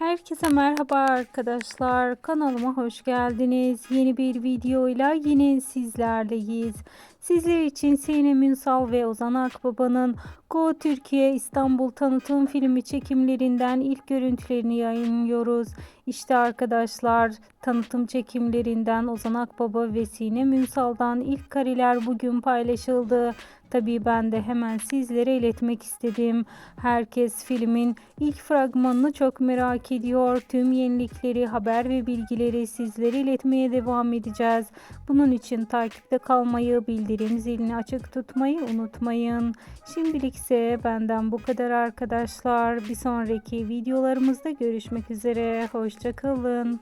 Herkese merhaba arkadaşlar. Kanalıma hoş geldiniz. Yeni bir videoyla yine sizlerleyiz. Sizler için Sinem Ünsal ve Ozan Akbaba'nın Go Türkiye İstanbul tanıtım filmi çekimlerinden ilk görüntülerini yayınlıyoruz. İşte arkadaşlar tanıtım çekimlerinden Ozan Akbaba ve Sinem Ünsal'dan ilk kareler bugün paylaşıldı. Tabii ben de hemen sizlere iletmek istedim. Herkes filmin ilk fragmanını çok merak ediyor. Tüm yenilikleri, haber ve bilgileri sizlere iletmeye devam edeceğiz. Bunun için takipte kalmayı, bildirim zilini açık tutmayı unutmayın. Şimdilik ise benden bu kadar arkadaşlar. Bir sonraki videolarımızda görüşmek üzere. Hoşçakalın.